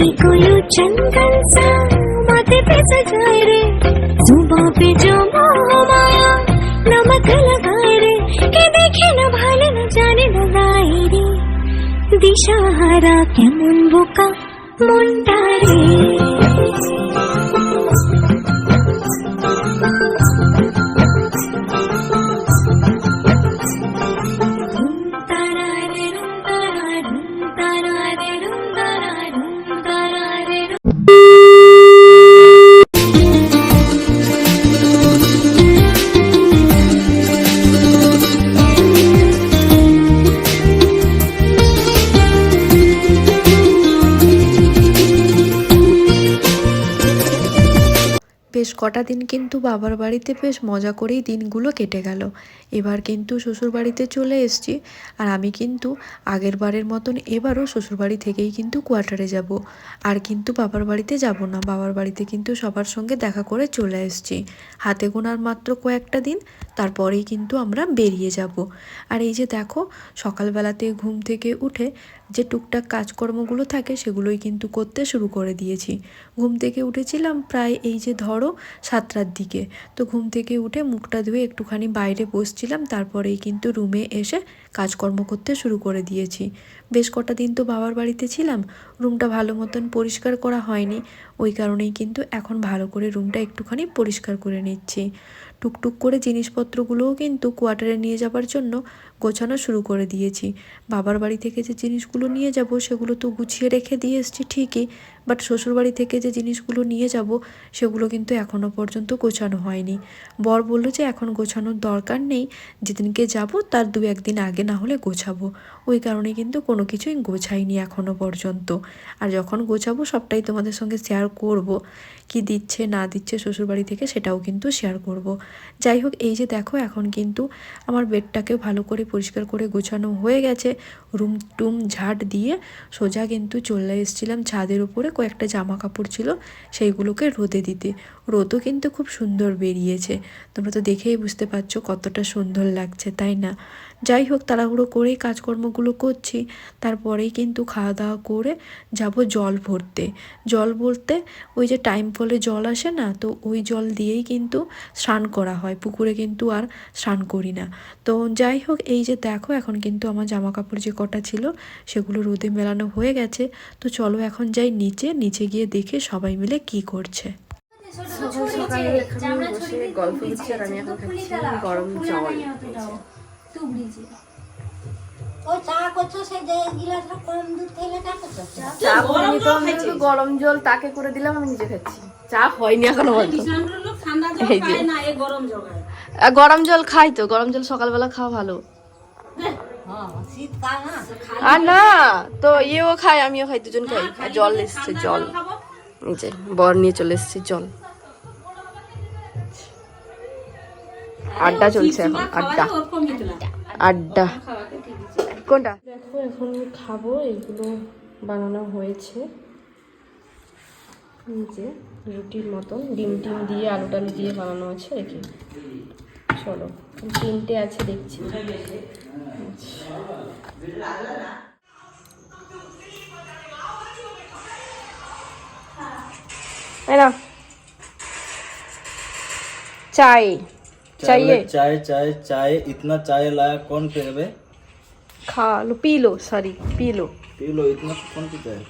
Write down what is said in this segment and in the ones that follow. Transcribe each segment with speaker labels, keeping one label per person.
Speaker 1: कोई चंदन सा माथे पे सजाए रे जुबा पे जो माया नमक लगाए रे के देखे न ভালো न জানে न গায়ে রে দিশাহারা কেমন বোকা মনটা রে
Speaker 2: কটা দিন কিন্তু বাবার বাড়িতে বেশ মজা করেই দিনগুলো কেটে গেল। এবার কিন্তু শ্বশুরবাড়িতে চলে এসেছি আর আমি কিন্তু আগের বারের মতন এবারও শ্বশুরবাড়ি থেকেই কিন্তু কোয়ার্টারে যাব। আর কিন্তু বাবার বাড়িতে যাব না। বাবার বাড়িতে কিন্তু সবার সঙ্গে দেখা করে চলে এসেছি। হাতে গোনার মাত্র কয়েকটা দিন, তারপরেই কিন্তু আমরা বেরিয়ে যাব। আর এই যে দেখো, সকালবেলাতে ঘুম থেকে উঠে যে টুকটাক কাজকর্মগুলো থাকে সেগুলোই কিন্তু করতে শুরু করে দিয়েছি। ঘুম থেকে উঠেছিলাম প্রায় এই যে ধরো সাতটার দিকে। তো ঘুম থেকে উঠে মুখটা ধুয়ে একটুখানি বাইরে বসছিলাম, তারপরেই কিন্তু রুমে এসে কাজকর্ম করতে শুরু করে দিয়েছি। বেশ কটা দিন তো বাবার বাড়িতে ছিলাম রুমটা ভালো মতন পরিষ্কার করা হয়নি। ওই কারণেই কিন্তু এখন ভালো করে রুমটা একটুখানি পরিষ্কার করে নিচ্ছি। টুকটুক করে জিনিসপত্রগুলোও কিন্তু কোয়ার্টারে নিয়ে যাবার জন্য গোছানো শুরু করে দিয়েছি। বাবার বাড়ি থেকে যে জিনিসগুলো নিয়ে যাব সেগুলো তো গুছিয়ে রেখে দিয়ে এসছি ঠিকই বাট শ্বশুরবাড়ি থেকে যে জিনিসগুলো নিয়ে যাব, সেগুলো কিন্তু এখনও পর্যন্ত গোছানো হয়নি। বর বলল যে এখন গোছানোর দরকার নেই, যেদিনকে যাব তার দু একদিন আগে না হলে গোছাবো। ওই কারণে কিন্তু কোনো কিছুই গোছাইনি এখনও পর্যন্ত। আর যখন গোছাবো, সবটাই তোমাদের সঙ্গে শেয়ার করব। কি দিচ্ছে, না দিচ্ছে শ্বশুরবাড়ি থেকে সেটাও কিন্তু শেয়ার করব। যাই হোক, এই যে দেখো, এখন কিন্তু আমার বেডটাকে ভালো করে পরিষ্কার করে গোছানো হয়ে গেছে। রুম টুম ঝাড় দিয়ে সোজা কিন্তু চলে এসেছিলাম ছাদের উপরে। কয়েকটা জামা কাপড় ছিল সেইগুলোকে রোদে দিতে। রোদও কিন্তু খুব সুন্দর বেরিয়েছে। তোমরা তো দেখেই বুঝতে পারছ কতটা সুন্দর লাগছে, তাই না? যাই হোক তাড়াহুড়ো করেই কাজকর্মগুলো করছি। তারপরেই কিন্তু খাওয়া দাওয়া করে যাব জল ভরতে। জল ভরতে ওই যে টাইম ফলে জল আসে না, তো ওই জল দিয়েই কিন্তু স্নান করা হয়। পুকুরে কিন্তু আর স্নান করি না। তো যাই হোক এই যে দেখো, এখন কিন্তু আমার জামা কাপড় যে কটা ছিল, সেগুলো রোদে মেলানো হয়ে গেছে। তো চলো এখন যাই নিচে নিচে গিয়ে দেখে সবাই মিলে কি করছে।
Speaker 3: সকাল সকাল এখানে বসে গল্প হচ্ছে আর আমি এখন খাচ্ছি গরম জল।
Speaker 4: ও চা করছ সে যে গিলাসটা কম দুধ খেলে চা করছ?
Speaker 3: চা করিনি তো আমি একটু গরম জল তাকে করে দিলাম আমি নিজে খাচ্ছি। চা হয়নি এখনও বলতো গরম জল খাই তো গরম জল সকালবেলা খাওয়া ভালো। আর না তো ইয়েও খাই আমিও খাই দুজন খাই। আর জল এসছে জল। নিচে বর নিয়ে চলে এসছে জল। আড্ডা চলছে এখন আড্ডা। আড্ডা। কোনটা? দেখো এখন খাব এগুলো বানানো হয়েছে। নিচে রুটির মতন ডিম টিম দিয়ে আলু টালু দিয়ে বানানো আছে রেখে চলো তিনটে আছে দেখছি। এই নাও। চাই। चाहिए
Speaker 5: चाय चाय चाय इतना चाय लाया कौन पिए बे
Speaker 3: खा लो पी लो सॉरी पी लो
Speaker 5: पी लो इतना कौन पीता है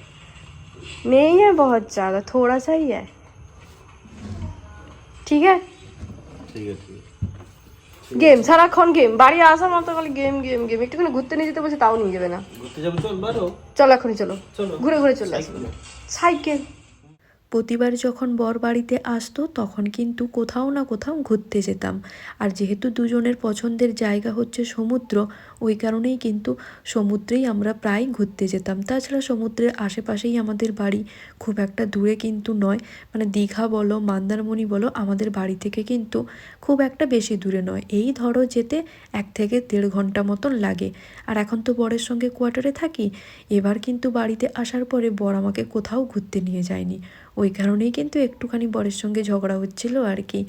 Speaker 3: नहीं है बहुत ज़्यादा थोड़ा सा ही है ঠিক আছে
Speaker 5: ठीक है ठीक है
Speaker 3: গেম সারাক্ষণ গেম বাড়ি আসার মতো খালি গেম গেম গেম একটুখানি ঘুরতে নিয়ে যেতে বলছে তাও নিয়ে যাবে না
Speaker 5: ঘুরতে যাবো চল বারো
Speaker 3: চলো এখনই চলো
Speaker 5: চলো
Speaker 3: ঘুরে ঘুরে চলে আসবো সাইকেল
Speaker 2: প্রতিবার যখন বর বাড়িতে আসতো, তখন কিন্তু কোথাও না কোথাও ঘুরতে যেতাম। আর যেহেতু দুজনের পছন্দের জায়গা হচ্ছে সমুদ্র ওই কারণেই কিন্তু সমুদ্রেই আমরা প্রায় ঘুরতে যেতাম। তাছাড়া সমুদ্রের আশেপাশেই আমাদের বাড়ি খুব একটা দূরে কিন্তু নয়। মানে দীঘা বলো, মন্দারমণি বলো, আমাদের বাড়ি থেকে কিন্তু খুব একটা বেশি দূরে নয়। এই ধরো যেতে এক থেকে দেড় ঘণ্টা মতন লাগে। আর এখন তো বরের সঙ্গে কোয়ার্টারে থাকি। এবার কিন্তু বাড়িতে আসার পরে বর আমাকে কোথাও ঘুরতে নিয়ে যায়নি। ওই কারণেই কিন্তু একটুখানি বরের সঙ্গে ঝগড়া হচ্ছিল আর কি।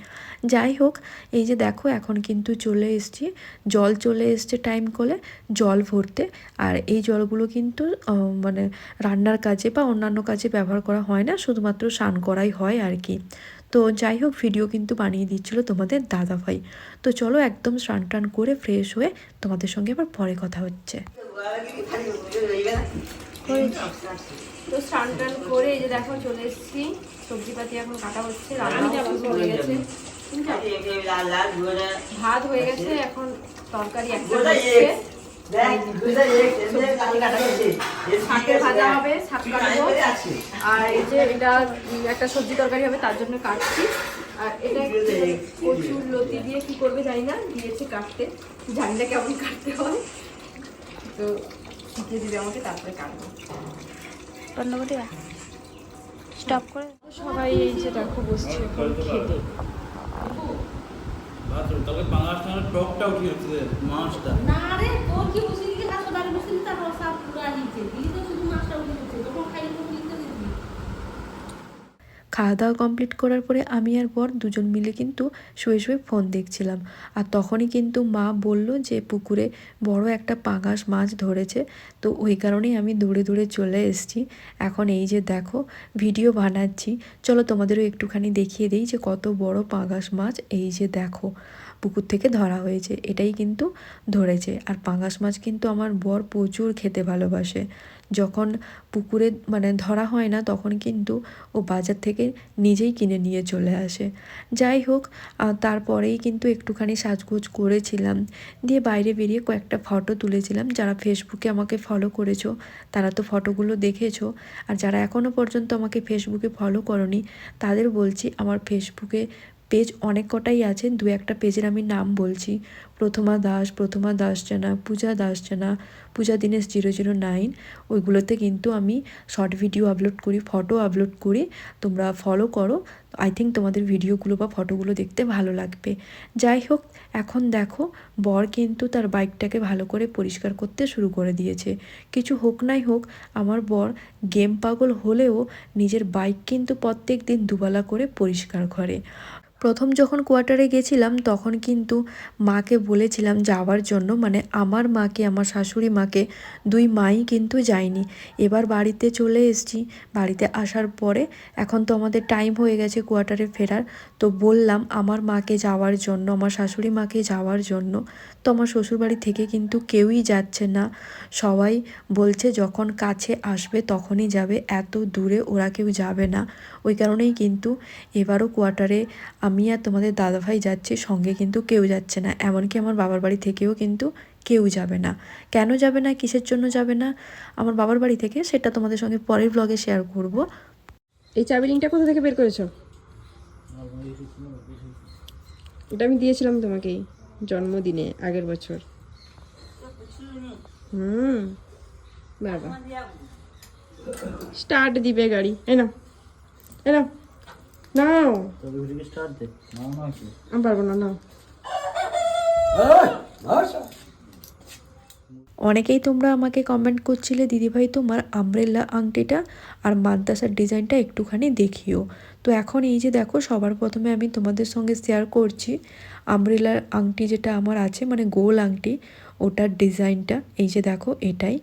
Speaker 2: যাই হোক, এই যে দেখো, এখন কিন্তু চলে এসছি। জল চলে এসছে টাইম করে জল ভরতে। আর এই জলগুলো কিন্তু মানে রান্নার কাজে বা অন্যান্য কাজে ব্যবহার করা হয় না, শুধুমাত্র স্নান করাই হয় আর কি। তো যাই হোক ভিডিও কিন্তু বানিয়ে দিচ্ছিল তোমাদের দাদাভাই তো চলো একদম স্নান টান করে ফ্রেশ হয়ে তোমাদের সঙ্গে আবার পরে কথা হচ্ছে।
Speaker 3: তো স্নান করে এই যে দেখো চলে এসেছি। সবজিপাতি এখন কাটা হচ্ছে রান্না হয়ে গেছে। ভাত হয়ে গেছে এখন তরকারি শাকের ভাজা হবে শাক কাটবো। আর এই যে এটা একটা সবজি তরকারি হবে তার জন্য কাটছি। আর এটা কচুর লতি দিয়ে কি করবে জানি না দিয়েছে কাটতে। জানি না কেমন কাটতে হয়। তো শিখিয়ে দিবে আমাকে তারপরে কাটবো।
Speaker 1: স্টপ করে।
Speaker 3: সবাই এই যে দেখো বসছে এখন খেতে।
Speaker 5: তবে পাঙাশ টাঙাশ টকটা উঠে উঠছে মাছটা?
Speaker 4: না রে, তোর কি বসে দিকে হাসো দাঁড়ি বসে তারপর রসা পুরা নিচে দিলি তো শুধু মাছটা উঠে গেছে তখন দিবি
Speaker 2: খাওয়া দাওয়া কমপ্লিট করার পরে আমি আর বর দুজন মিলে কিন্তু শুয়ে শুয়ে ফোন দেখছিলাম। আর তখনই কিন্তু মা বলল যে, পুকুরে বড় একটা পাঙাশ মাছ ধরেছে। তো ওই কারণেই আমি দূরে দূরে চলে এসেছি। এখন এই যে দেখো ভিডিও বানাচ্ছি। চলো তোমাদেরও একটুখানি দেখিয়ে দিই যে কত বড় পাঙাশ মাছ এই যে দেখো। পুকুর থেকে ধরা হয়েছে, এটাই কিন্তু ধরেছে। আর পাঙাশ মাছ কিন্তু আমার বর প্রচুর খেতে ভালোবাসে। যখন পুকুরে মানে ধরা হয় না, তখন কিন্তু ও বাজার থেকে নিজেই কিনে নিয়ে চলে আসে। যাই হোক তারপরেই কিন্তু একটুখানি সাজগোজ করেছিলাম। দিয়ে বাইরে বেরিয়ে কয়েকটা ফটো তুলেছিলাম। যারা ফেসবুকে আমাকে ফলো করেছ, তারা তো ফটোগুলো দেখেছ। আর যারা এখনও পর্যন্ত আমাকে ফেসবুকে ফলো করনি, তাদের বলছি, আমার ফেসবুকে পেজ অনেক কটাই আছে, দু একটা পেজের আমি নাম বলছি। প্রথমা দাস প্রথমা দাস জানা পূজা দাস জানা Puja Dinesh zero zero nine. ওইগুলোতে কিন্তু আমি শর্ট ভিডিও আপলোড করি, ফটো আপলোড করি। তোমরা ফলো করো। আই থিঙ্ক তোমাদের ভিডিওগুলো বা ফটোগুলো দেখতে ভালো লাগবে। যাই হোক, এখন দেখো, বর কিন্তু তার বাইকটাকে ভালো করে পরিষ্কার করতে শুরু করে দিয়েছে। কিছু হোক নাই হোক, আমার বর গেম পাগল হলেও নিজের বাইক কিন্তু প্রত্যেক দিন দুবেলা করে পরিষ্কার করে। প্রথম যখন কোয়ার্টারে গেছিলাম, তখন কিন্তু মাকে বলেছিলাম যাওয়ার জন্য। মানে আমার মাকে, আমার শাশুড়ি মাকে, দুই মাই কিন্তু যায়নি। এবার বাড়িতে চলে এসছি। বাড়িতে আসার পরে এখন তো আমাদের টাইম হয়ে গেছে কোয়ার্টারে ফেরার। তো বললাম, আমার মাকে যাওয়ার জন্য, আমার শাশুড়ি মাকে যাওয়ার জন্য। তো আমার শ্বশুরবাড়ি থেকে কিন্তু কেউই যাচ্ছে না। সবাই বলছে যখন কাছে আসবে তখনই যাবে এত দূরে ওরা কেউ যাবে না। ওই কারণেই কিন্তু এবারও কোয়ার্টারে আমি আর তোমাদের দাদাভাই যাচ্ছি সঙ্গে কিন্তু কেউ যাচ্ছে না। এমনকি আমার বাবার বাড়ি থেকেও কিন্তু কেউ যাবে না। কেন যাবে না কিসের জন্য যাবে না আমার বাবার বাড়ি থেকে সেটা তোমাদের সঙ্গে পরের ব্লগে শেয়ার করব।
Speaker 3: এই চাবি লিঙ্কটা কোথা থেকে বের করেছ? এটা আমি দিয়েছিলাম তোমাকেই। জন্মদিনে আগের বছর। হুম বাবা। স্টার্ট দিবে গাড়ি। না এই নাও নাও।
Speaker 5: স্টার্ট দে না না কি
Speaker 3: আমি পারব না নাও।
Speaker 2: অনেকেই তোমরা আমাকে কমেন্ট করছিলে, দিদিভাই, তোমার আমব্রেল্লা আংটিটা আর মাদ্রাসার ডিজাইনটা একটুখানি দেখিও। তো এখন এই যে দেখো, সবার প্রথমে আমি তোমাদের সঙ্গে শেয়ার করছি। আমব্রেলার আংটি যেটা আমার আছে মানে গোল আংটি, ওটার ডিজাইনটা এই যে দেখো, এটাই।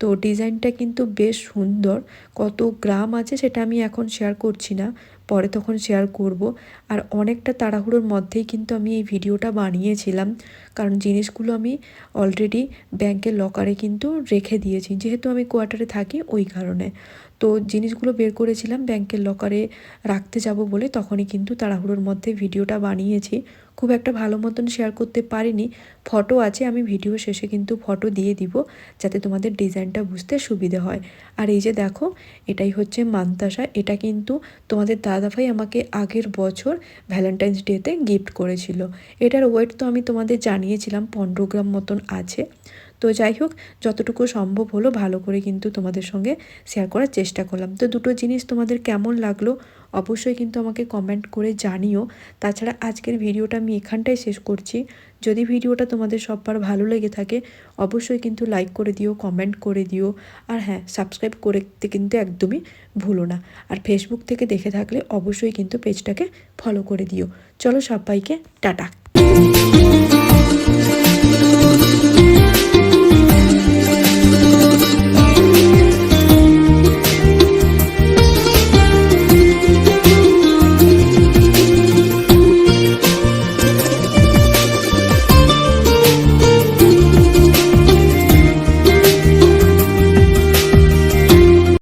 Speaker 2: তো ডিজাইনটা কিন্তু বেশ সুন্দর, কত গ্রাম আছে সেটা আমি এখন শেয়ার করছি না। পরে তখন শেয়ার করব। আর অনেকটা তাড়াহুড়োর মধ্যেই কিন্তু আমি এই ভিডিওটা বানিয়েছিলাম। কারণ জিনিসগুলো আমি অলরেডি ব্যাংকের লকারে কিন্তু রেখে দিয়েছি। যেহেতু আমি কোয়ার্টারে থাকি, ওই কারণে। তো জিনিসগুলো বের করেছিলাম ব্যাংকের লকারে রাখতে যাব বলে তখনই কিন্তু তাড়াহুড়োর মধ্যে ভিডিওটা বানিয়েছি। খুব একটা ভালো মতন শেয়ার করতে পারিনি। ফটো আছে, আমি ভিডিও শেষে কিন্তু ফটো দিয়ে দিব যাতে তোমাদের ডিজাইনটা বুঝতে সুবিধে হয়। আর এই যে দেখো, এটাই হচ্ছে মান্তাসা। এটা কিন্তু তোমাদের দাদাভাই আমাকে আগের বছর ভ্যালেন্টাইন্স ডেতে গিফট করেছিল। এটার ওয়েট তো আমি তোমাদের জানিয়েছিলাম, পনেরো গ্রাম মতন আছে। তো যাই হোক, যতটুকু সম্ভব হলো ভালো করে কিন্তু তোমাদের সঙ্গে শেয়ার করার চেষ্টা করলাম। তো দুটো জিনিস তোমাদের কেমন লাগল অবশ্যই কিন্তু আমাকে কমেন্ট করে জানিও। তাছাড়া আজকের ভিডিওটা আমি এখানটায় শেষ করছি। যদি ভিডিওটা তোমাদের সববার ভালো লেগে থাকে, অবশ্যই কিন্তু লাইক করে দিও কমেন্ট করে দিও। আর হ্যাঁ সাবস্ক্রাইব করতে কিন্তু একদমই ভুলো না। আর ফেসবুক থেকে দেখে থাকলে অবশ্যই কিন্তু পেজটাকে ফলো করে দিও। চলো সবাইকে, টাটা।